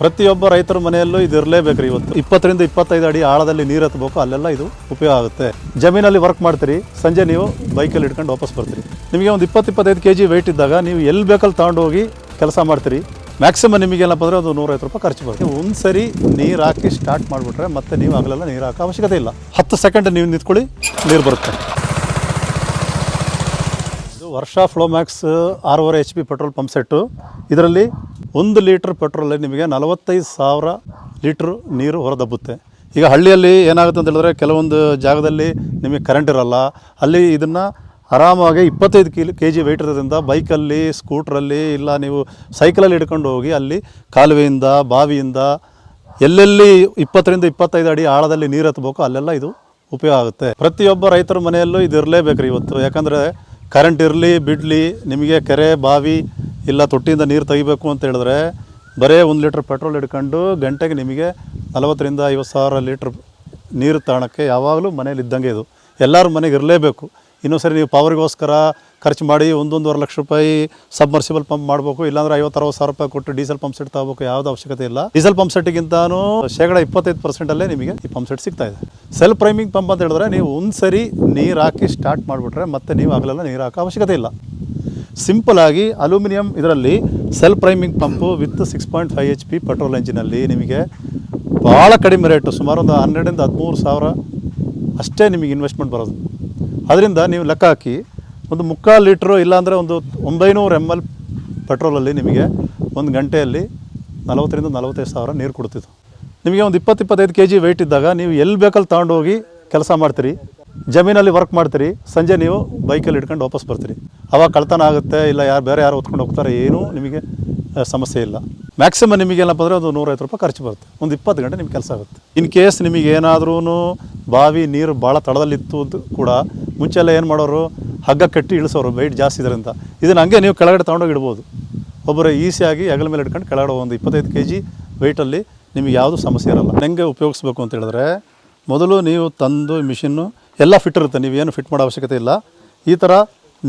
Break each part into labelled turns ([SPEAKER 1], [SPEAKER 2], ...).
[SPEAKER 1] ಪ್ರತಿಯೊಬ್ಬ ರೈತರ ಮನೆಯಲ್ಲೂ ಇದು ಇರಲೇಬೇಕ್ರಿ ಇವತ್ತು. ಇಪ್ಪತ್ತರಿಂದ ಇಪ್ಪತ್ತೈದು ಅಡಿ ಆಳದಲ್ಲಿ ನೀರು ಹತ್ತಬೇಕು ಅಲ್ಲೆಲ್ಲ ಇದು ಉಪಯೋಗ ಆಗುತ್ತೆ. ಜಮೀನಲ್ಲಿ ವರ್ಕ್ ಮಾಡ್ತೀರಿ, ಸಂಜೆ ನೀವು ಬೈಕಲ್ಲಿ ಇಟ್ಕೊಂಡು ವಾಪಸ್ ಬರ್ತೀರಿ. ನಿಮಗೆ ಒಂದು ಇಪ್ಪತ್ತು ಇಪ್ಪತ್ತೈದು ಕೆ ಜಿ ವೆಯ್ಟ್ ಇದ್ದಾಗ ನೀವು ಎಲ್ಲಿ ಬೇಕಲ್ಲಿ ತೊಗೊಂಡೋಗಿ ಕೆಲಸ ಮಾಡ್ತೀರಿ. ಮ್ಯಾಕ್ಸಿಮಮ್ ನಿಮಗೇನಪ್ಪ ಅಂದರೆ ಒಂದು ನೂರೈವತ್ತು ರೂಪಾಯಿ ಖರ್ಚು ಬರುತ್ತೆ. ಒಂದು ಸರಿ ನೀರು ಹಾಕಿ ಸ್ಟಾರ್ಟ್ ಮಾಡಿಬಿಟ್ರೆ ಮತ್ತೆ ನೀವು ಆಗಲೆಲ್ಲ ನೀರು ಹಾಕೋ ಅವಶ್ಯಕತೆ ಇಲ್ಲ. ಹತ್ತು ಸೆಕೆಂಡ್ ನೀವು ನಿಂತ್ಕೊಳ್ಳಿ, ನೀರು ಬರುತ್ತೆ. ವರ್ಷ ಫ್ಲೋಮ್ಯಾಕ್ಸ್ ಆರೂವರೆ H P petrol pump set. ಇದರಲ್ಲಿ ಒಂದು ಲೀಟ್ರ್ ಪೆಟ್ರೋಲಲ್ಲಿ ನಿಮಗೆ ನಲವತ್ತೈದು ಸಾವಿರ ಲೀಟ್ರ್ ನೀರು ಹೊರದಬ್ಬುತ್ತೆ. ಈಗ ಹಳ್ಳಿಯಲ್ಲಿ ಏನಾಗುತ್ತೆ ಅಂತ ಹೇಳಿದ್ರೆ ಕೆಲವೊಂದು ಜಾಗದಲ್ಲಿ ನಿಮಗೆ ಕರೆಂಟ್ ಇರಲ್ಲ. ಅಲ್ಲಿ ಇದನ್ನು ಆರಾಮಾಗಿ ಇಪ್ಪತ್ತೈದು ಕಿಲೋ ಕೆ ಜಿ ವೆಯ್ಟ್ ಇರೋದ್ರಿಂದ ಬೈಕಲ್ಲಿ, ಸ್ಕೂಟ್ರಲ್ಲಿ ಇಲ್ಲ ನೀವು ಸೈಕಲಲ್ಲಿ ಹಿಡ್ಕೊಂಡು ಹೋಗಿ ಅಲ್ಲಿ ಕಾಲುವೆಯಿಂದ, ಬಾವಿಯಿಂದ ಎಲ್ಲೆಲ್ಲಿ ಇಪ್ಪತ್ತರಿಂದ ಇಪ್ಪತ್ತೈದು ಅಡಿ ಆಳದಲ್ಲಿ ನೀರು ಹತ್ಬೇಕು ಅಲ್ಲೆಲ್ಲ ಇದು ಉಪಯೋಗ ಆಗುತ್ತೆ. ಪ್ರತಿಯೊಬ್ಬ ರೈತರ ಮನೆಯಲ್ಲೂ ಇದು ಇರಲೇಬೇಕು ಇವತ್ತು. ಯಾಕಂದರೆ ಕರೆಂಟ್ ಇರಲಿ, ಬಿಡಲಿ, ನಿಮಗೆ ಕೆರೆ, ಬಾವಿ, ಇಲ್ಲ ತೊಟ್ಟಿಯಿಂದ ನೀರು ತೆಗಿಬೇಕು ಅಂತ ಹೇಳಿದ್ರೆ ಬರೇ ಒಂದು ಲೀಟ್ರ್ ಪೆಟ್ರೋಲ್ ಹಿಡ್ಕೊಂಡು ಗಂಟೆಗೆ ನಿಮಗೆ ನಲವತ್ತರಿಂದ ಐವತ್ತು ಸಾವಿರ ಲೀಟ್ರ್ ನೀರು ತಾಣಕ್ಕೆ ಯಾವಾಗಲೂ ಮನೇಲಿ ಇದ್ದಂಗೆ ಇದು. ಎಲ್ಲರ ಮನೆಗೆ ಇರಲೇಬೇಕು. ಇನ್ನೂ ಸರಿ ನೀವು ಪವರ್ಗೋಸ್ಕರ ಖರ್ಚು ಮಾಡಿ ಒಂದೊಂದುವರೆ ಲಕ್ಷ ರೂಪಾಯಿ ಸಬ್ಮರ್ಸಿಬಲ್ ಪಂಪ್ ಮಾಡಬೇಕು, ಇಲ್ಲಾಂದ್ರೆ ಐವತ್ತು ಸಾವಿರ ರೂಪಾಯಿ ಕೊಟ್ಟು ಡೀಸೆಲ್ ಪಂಪ್ ಸೆಟ್ ತಗೋಬೇಕು ಯಾವುದೇ ಅವಶ್ಯಕತೆ ಇಲ್ಲ. ಡೀಸೆಲ್ ಪಂಪ್ ಸೆಟ್ಗಿಂತಾನು ಶೇಕಡ ಇಪ್ಪತ್ತೈದು ಪರ್ಸೆಂಟಲ್ಲೇ ನಿಮಗೆ ಈ ಪಂಪ್ ಸೆಟ್ ಸಿಗ್ತಾ ಇದೆ. ಸೆಲ್ಫ್ ಪ್ರೈಮಿಂಗ್ ಪಂಪ್ ಅಂತ ಹೇಳಿದ್ರೆ ನೀವು ಒಂದು ಸರಿ ನೀರು ಹಾಕಿ ಸ್ಟಾರ್ಟ್ ಮಾಡಿಬಿಟ್ರೆ ಮತ್ತೆ ನೀವು ಆಗಲೆಲ್ಲ ನೀರು ಹಾಕೋ ಅವಶ್ಯಕತೆ ಇಲ್ಲ. ಸಿಂಪಲ್ ಆಗಿ ಅಲ್ಯೂಮಿನಿಯಂ ಇದರಲ್ಲಿ self priming pump with six point five H P petrol ಇಂಜಿನಲ್ಲಿ ನಿಮಗೆ ಭಾಳ ಕಡಿಮೆ ರೇಟು ಸುಮಾರು ಒಂದು ಹನ್ನೆರಡರಿಂದ ಹದಿಮೂರು ಸಾವಿರ ಅಷ್ಟೇ ನಿಮಗೆ ಇನ್ವೆಸ್ಟ್ಮೆಂಟ್ ಬರೋದು. ಅದರಿಂದ ನೀವು ಲೆಕ್ಕ ಹಾಕಿ, ಒಂದು ಮುಕ್ಕಾಲು ಲೀಟ್ರು ಇಲ್ಲಾಂದರೆ ಒಂದು ಒಂಬೈನೂರು ಎಂ ಎಲ್ ಪೆಟ್ರೋಲಲ್ಲಿ ನಿಮಗೆ ಒಂದು ಗಂಟೆಯಲ್ಲಿ ನಲವತ್ತರಿಂದ ನಲವತ್ತೈದು ಸಾವಿರ ನೀರು ಕೊಡ್ತಿತ್ತು. ನಿಮಗೆ ಒಂದು ಇಪ್ಪತ್ತು ಇಪ್ಪತ್ತೈದು ಕೆ ಜಿ ವೆಯ್ಟ್ ಇದ್ದಾಗ ನೀವು ಎಲ್ಲಿ ಬೇಕಲ್ಲಿ ತಗೊಂಡು ಹೋಗಿ ಕೆಲಸ ಮಾಡ್ತೀರಿ, ಜಮೀನಲ್ಲಿ ವರ್ಕ್ ಮಾಡ್ತೀರಿ, ಸಂಜೆ ನೀವು ಬೈಕಲ್ಲಿ ಇಟ್ಕೊಂಡು ವಾಪಸ್ ಬರ್ತೀರಿ. ಅವಾಗ ಕಳ್ತನ ಆಗುತ್ತೆ, ಇಲ್ಲ ಯಾರು ಬೇರೆ ಯಾರು ಹೊತ್ಕೊಂಡು ಹೋಗ್ತಾರೆ, ಏನೂ ನಿಮಗೆ ಸಮಸ್ಯೆ ಇಲ್ಲ. ಮ್ಯಾಕ್ಸಿಮಮ್ ನಿಮಗೆ ಏನಪ್ಪ ಅಂದರೆ ಒಂದು ನೂರೈವತ್ತು ರೂಪಾಯಿ ಖರ್ಚು ಬರುತ್ತೆ. ಒಂದು ಇಪ್ಪತ್ತು ಗಂಟೆ ನಿಮ್ಗೆ ಕೆಲಸ ಆಗುತ್ತೆ. ಇನ್ ಕೇಸ್ ನಿಮಗೆ ಏನಾದ್ರೂ ಬಾವಿ ನೀರು ಭಾಳ ತಳದಲ್ಲಿತ್ತು ಅಂತ ಕೂಡ ಮುಂಚೆ ಎಲ್ಲ ಏನು ಮಾಡೋರು, ಹಗ್ಗ ಕಟ್ಟಿ ಇಳಿಸೋರು ವೆಯ್ಟ್ ಜಾಸ್ತಿ ಇದರಿಂದ. ಇದನ್ನು ಹಂಗೆ ನೀವು ಕೆಳಗಡೆ ತೊಗೊಂಡೋಗಿ ಇಡ್ಬೋದು ಒಬ್ಬರು ಈಸಿಯಾಗಿ ಹೆಗಲ ಮೇಲೆ ಇಟ್ಕೊಂಡು ಕೆಳಗಡೆ ಒಂದು ಇಪ್ಪತ್ತೈದು ಕೆ ಜಿ ವೆಯ್ಟಲ್ಲಿ ನಿಮಗೆ ಯಾವುದೂ ಸಮಸ್ಯೆ ಇರಲ್ಲ. ಹೆಂಗೆ ಉಪಯೋಗಿಸ್ಬೇಕು ಅಂತ ಹೇಳಿದ್ರೆ, ಮೊದಲು ನೀವು ತಂದು ಮಿಷಿನ್ನು ಎಲ್ಲ ಫಿಟ್ ಇರುತ್ತೆ. ನೀವೇನು ಫಿಟ್ ಮಾಡೋ ಅವಶ್ಯಕತೆ ಇಲ್ಲ. ಈ ಥರ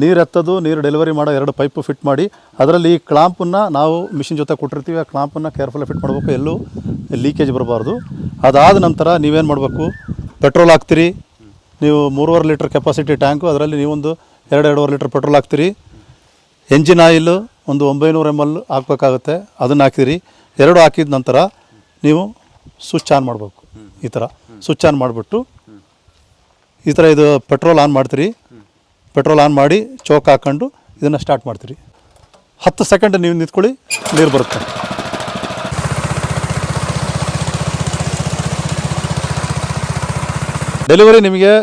[SPEAKER 1] ನೀರು ಎತ್ತೋದು, ನೀರು ಡೆಲಿವರಿ ಮಾಡೋ ಎರಡು ಪೈಪು ಫಿಟ್ ಮಾಡಿ, ಅದರಲ್ಲಿ ಈ ಕ್ಲಾಂಪನ್ನು ನಾವು ಮಿಷಿನ್ ಜೊತೆ ಕೊಟ್ಟಿರ್ತೀವಿ. ಆ ಕ್ಲಾಂಪನ್ನು ಕೇರ್ಫುಲ್ಲಾಗಿ ಫಿಟ್ ಮಾಡಬೇಕು. ಎಲ್ಲೂ ಲೀಕೇಜ್ ಬರಬಾರ್ದು. ಅದಾದ ನಂತರ ನೀವೇನು ಮಾಡಬೇಕು? ಪೆಟ್ರೋಲ್ ಹಾಕ್ತೀರಿ ನೀವು ಮೂರುವರೆ ಲೀಟ್ರ್ ಕೆಪಾಸಿಟಿ ಟ್ಯಾಂಕು ಅದರಲ್ಲಿ ನೀವೊಂದು ಎರಡು, ಎರಡೂವರೆ ಲೀಟ್ರ್ ಪೆಟ್ರೋಲ್ ಹಾಕ್ತೀರಿ. ಎಂಜಿನ್ ಆಯಿಲ್ ಒಂದು ಒಂಬೈನೂರು ಎಂ ಎಲ್ ಹಾಕ್ಬೇಕಾಗುತ್ತೆ. ಅದನ್ನು ಹಾಕಿದಿರಿ ಎರಡು ಹಾಕಿದ ನಂತರ ನೀವು ಸ್ವಿಚ್ ಆನ್ ಮಾಡಬೇಕು. ಈ ಥರ ಸ್ವಿಚ್ ಆನ್ ಮಾಡಿಬಿಟ್ಟು ಈ ಥರ ಇದು ಪೆಟ್ರೋಲ್ ಆನ್ ಮಾಡ್ತೀರಿ. ಪೆಟ್ರೋಲ್ ಆನ್ ಮಾಡಿ ಚೌಕ್ ಹಾಕ್ಕೊಂಡು ಇದನ್ನು ಸ್ಟಾರ್ಟ್ ಮಾಡ್ತೀರಿ. ಹತ್ತು ಸೆಕೆಂಡ್ ನೀವು ನಿಂತ್ಕೊಳ್ಳಿ, ನೀರು ಬರುತ್ತೆ. ಡೆಲಿವರಿ ನಿಮಗೆ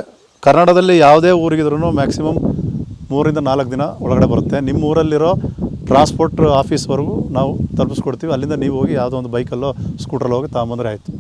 [SPEAKER 1] ಕರ್ನಾಟಕದಲ್ಲಿ ಯಾವುದೇ ಊರಿಗಿದ್ರೂ ಮ್ಯಾಕ್ಸಿಮಮ್ ಮೂರಿಂದ ನಾಲ್ಕು ದಿನ ಒಳಗಡೆ ಬರುತ್ತೆ. ನಿಮ್ಮ ಊರಲ್ಲಿರೋ ಟ್ರಾನ್ಸ್ಪೋರ್ಟ್ ಆಫೀಸ್ವರೆಗೂ ನಾವು ತಲುಪಿಸ್ಕೊಡ್ತೀವಿ. ಅಲ್ಲಿಂದ ನೀವು ಹೋಗಿ ಯಾವುದೋ ಒಂದು ಬೈಕಲ್ಲೋ ಸ್ಕೂಟ್ರಲ್ಲಿ ಹೋಗಿ ತಗೊಂಬಂದ್ರೆ ಆಯಿತು.